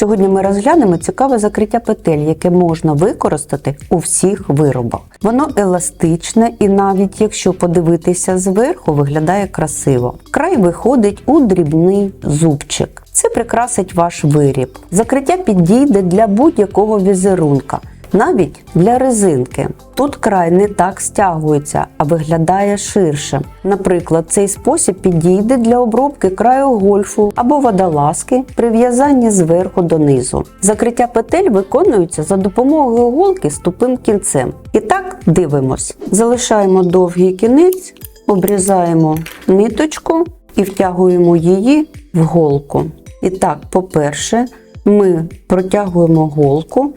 Сьогодні ми розглянемо цікаве закриття петель, яке можна використати у всіх виробах. Воно еластичне і навіть якщо подивитися зверху, виглядає красиво. Край виходить у дрібний зубчик. Це прикрасить ваш виріб. Закриття підійде для будь-якого візерунка. Навіть для резинки. Тут край не так стягується, а виглядає ширше. Наприклад, цей спосіб підійде для обробки краю гольфу або водолазки при в'язанні зверху донизу. Закриття петель виконується за допомогою голки з тупим кінцем. І так дивимось. Залишаємо довгий кінець, обрізаємо ниточку і втягуємо її в голку. І так, по-перше, ми протягуємо голку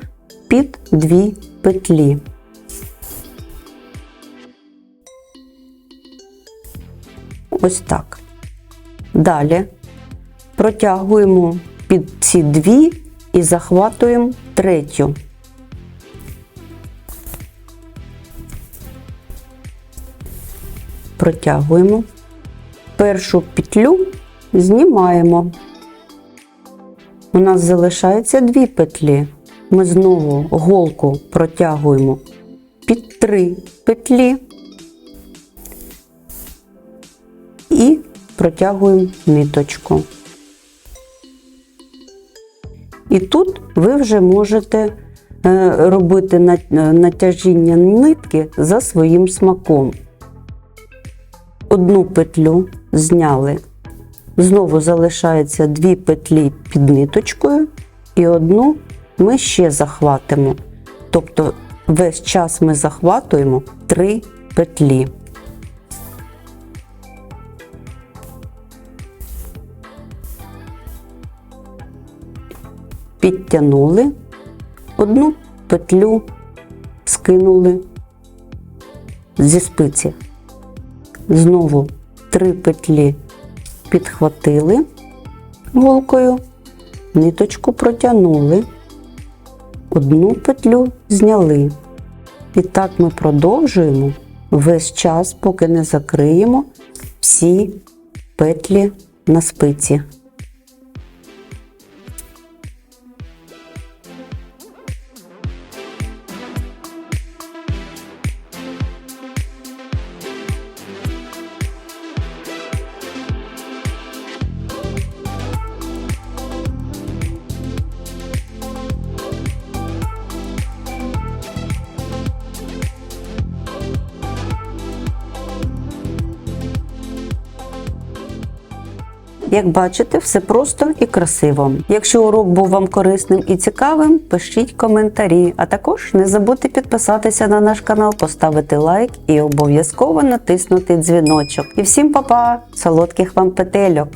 під дві петлі. Ось так. Далі протягуємо під ці дві і захватуємо третю. Протягуємо. Першу петлю знімаємо. У нас залишається дві петлі ми знову голку протягуємо під три петлі і протягуємо ниточку. І тут ви вже можете е, робити натяжіння нитки за своїм смаком. Одну петлю зняли. Знову залишається дві петлі під ниточкою і одну ми ще захватимо. Тобто весь час ми захватуємо три петлі. Підтягнули, одну петлю скинули зі спиці. Знову три петлі підхватили голкою, ниточку протягнули одну петлю зняли. І так ми продовжуємо весь час, поки не закриємо всі петлі на спиці. Як бачите, все просто і красиво. Якщо урок був вам корисним і цікавим, пишіть коментарі, а також не забудьте підписатися на наш канал, поставити лайк і обов'язково натиснути дзвіночок. І всім па-па! солодких вам петельок!